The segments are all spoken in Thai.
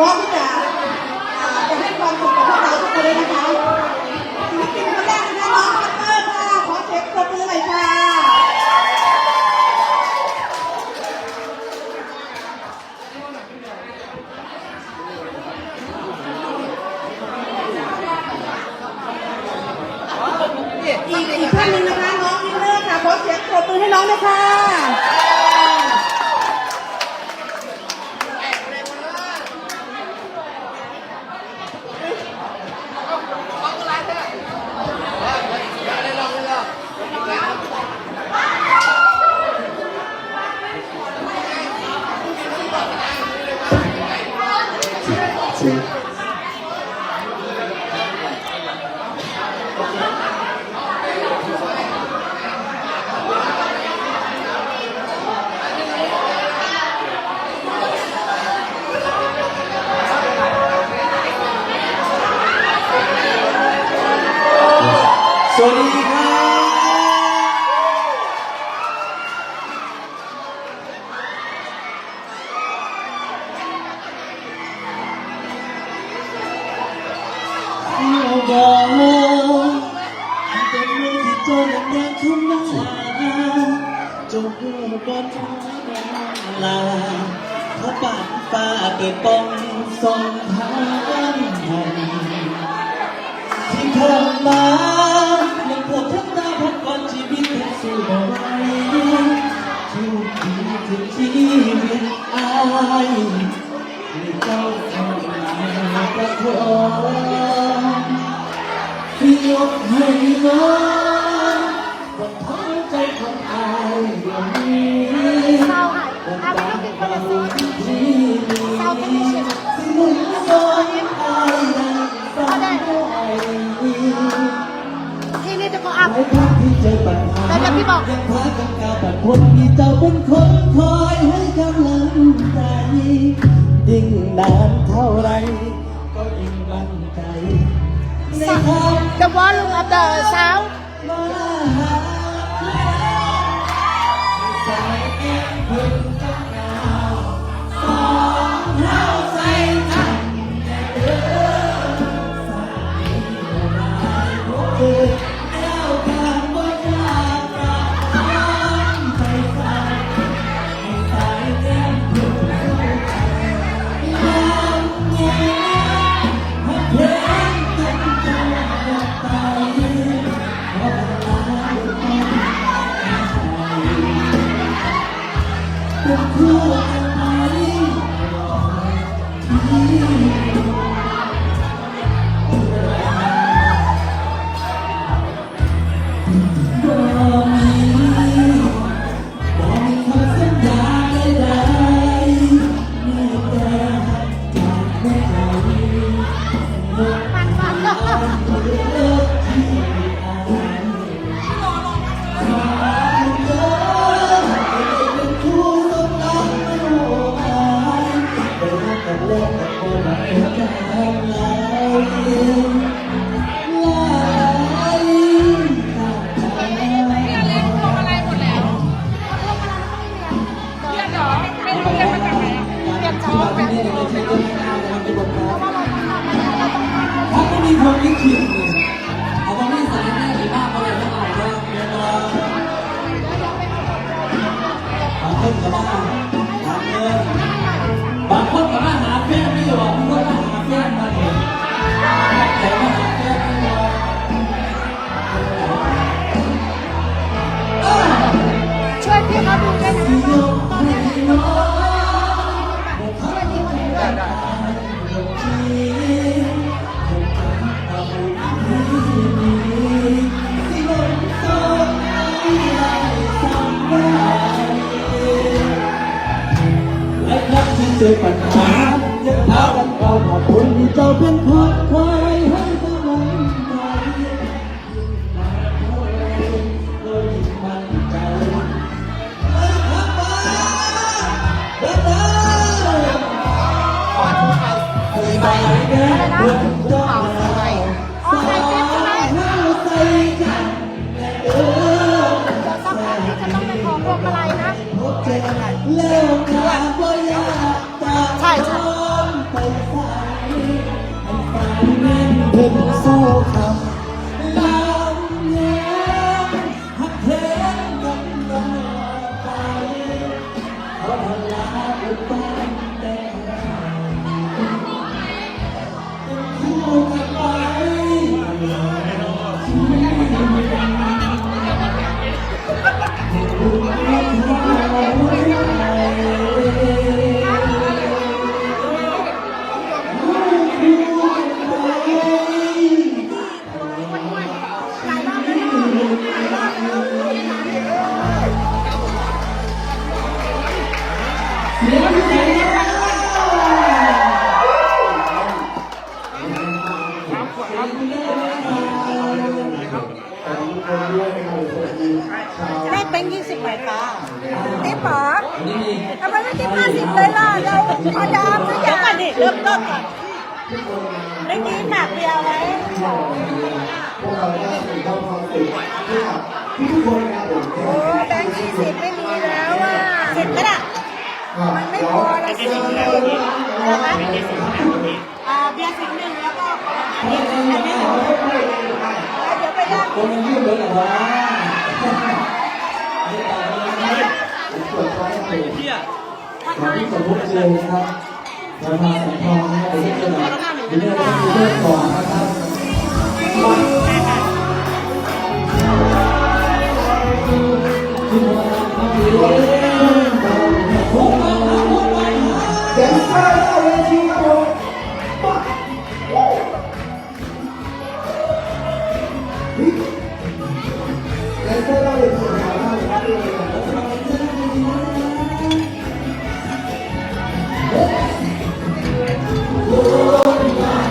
ร้อมที่จะอ่าจะให้ความสุขกับพวกเราทุกคนเลยนะคะศิลปินคนแรกนะคะน้องพัตเตอร์ค่ะขอเสียงปรบมือหน่อยค่ะอีกอีกท่านหนึ่งนะคะน้องวินเนอร์ค่ะขอเสียงปรบมือให้น้องด้วยค่ะ สวัสดี เราบอกเป็นเรื่องที่เจและยังเข้ามาจงเพื่อบนลาพระบาทฟ้าเปิดปองทรงทางที่ผ่านมายังปวดทั้งตาพักวันชีวิตแค่สู้บ่ไหวทุกทีถึงชีวิตอายที่เจ้าทำมาประคอง น้องบนท้องใจของอายเดี๋ยวนี้เศร้าค่ะอาไม่ต้องกินคนละซีที่มีเศร้าเป็นไม่ใช่ที่มุ่งสอนอายนั้นสอนให้ที่นี่จะก็อัพหลายครั้งที่เจอปัญหาแล้วจะพี่บอกยังพากันก้าวผ่านพ้นที่เจ้าเป็นคนคอยให้กำลังใจยิ่งนานเท่าไร The volume of the sound. Mơ là Yeah. อปัญหายังพากันเข้ามาคนที่เจ้าเป็นคนคอยให้กำลังใจยิ่งนาเท่าไรก็ยิ่งมั่นใจเอ้าเดินนสบายแน่เพื่อนเจ้า สู้ ไมไม่คิดห้าสิบเลยล่ะเราพอดามซะอย่างนดิเริ่มต้นก่อนได้ยินหนักเดียวไหมพวกเราได้มีความสุขที่ทุกคนนะครับผมโอ้แบงค์ยี่สิบไม่มีแล้วอะสิบก็ได้มันไม่พอแล้วสินะคะอ่าเบียร์สิบหนึ่งแล้วก็อันนี้อันนี้เดี๋ยวไปย่างคนยืดเลยเหรอวะ ตรวจสอบให้ เที่ย เราที่สมมติเจอนครับเรามาสัมภาษณ์ให้ได้เจอหน่อยเดี๋ยวเราจะเริ่มก่อนนะครับแดนเซอร์เอาเวทีครับผมแดนเซอร์เอาเวทีครับ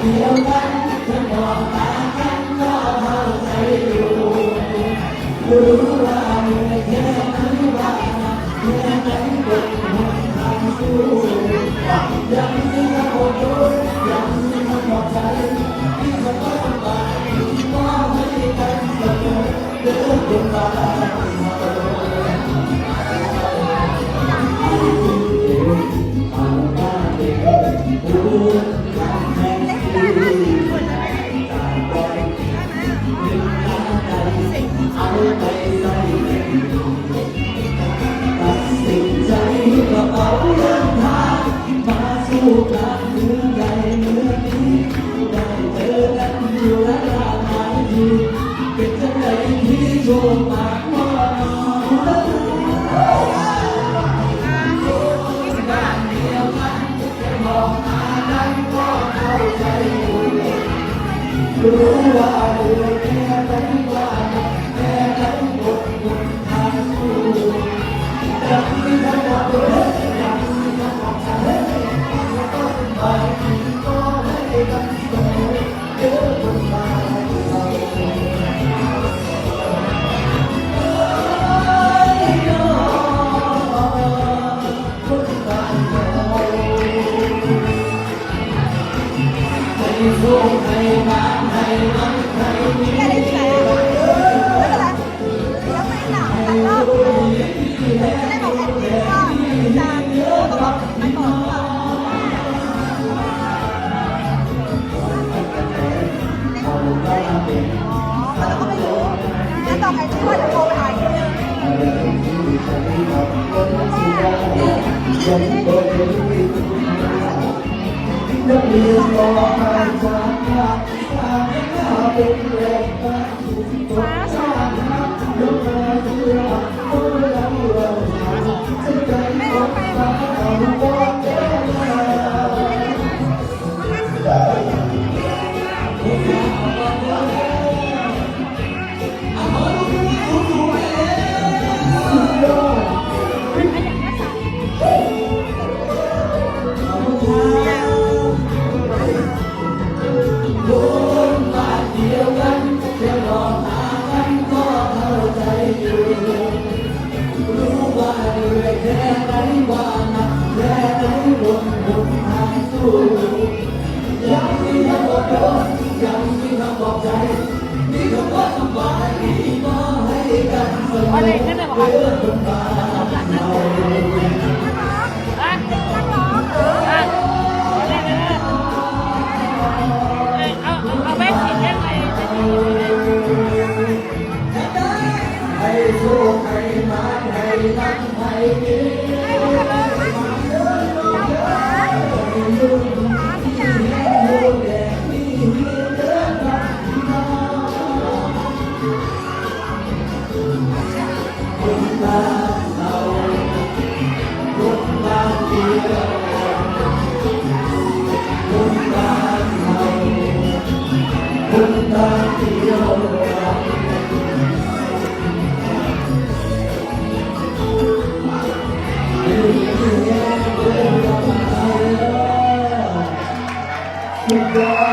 ตั รู้ว่ ใกันที่ำปอบใจนี่คำว่าสบายที่มาให้กันเสมอเพื่อนคนตาเราให้โชคให้มาให้รักให้ด Yeah.